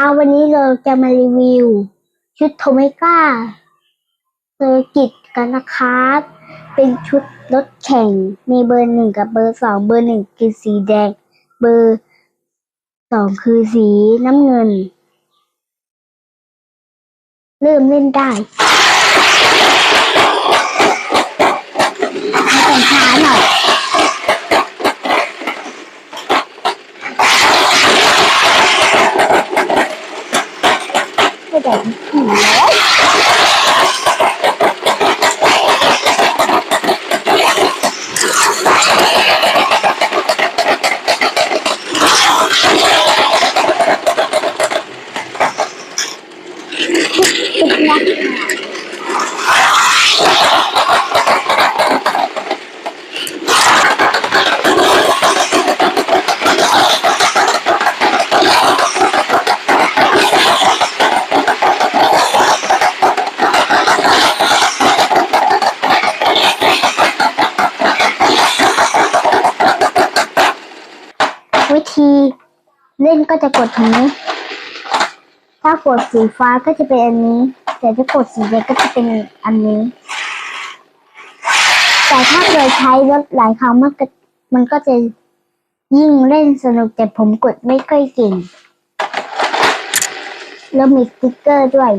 คะวันนี้เราจะมารีวิว ชุดโทเมก้าเซอร์กิตกันนะครับ เป็นชุดรถแข่ง มีเบอร์หนึ่งกับเบอร์สองเบอร์หนึ่งคือสีแดง เบอร์สองคือสีน้ำเงิน เริ่มเล่นได้ให้แต่งช้าหน่อย ไม่ได้ผี วิธีเล่นก็จะกดตรงนี้ ถ้ากดสีฟ้าก็จะเป็นอันนี้ แต่ถ้ากดสีแดงก็จะเป็นอันนี้ แต่ถ้าเกิดใช้รถหลายครั้งมันก็มันก็จะยิ่งเล่นสนุกแต่ผมกดไม่ค่อยเก่ง แล้วมีสติ๊กเกอร์ด้วย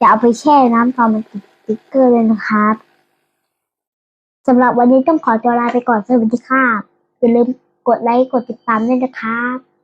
จะเอาไปแช่น้ำตอนมันติดสติ๊กเกอร์เลยนะครับสำหรับวันนี้ต้องขอตัวลาไปก่อนสวัสดีครับอย่าลืม กดไลค์กดติดตามด้วยนะครับ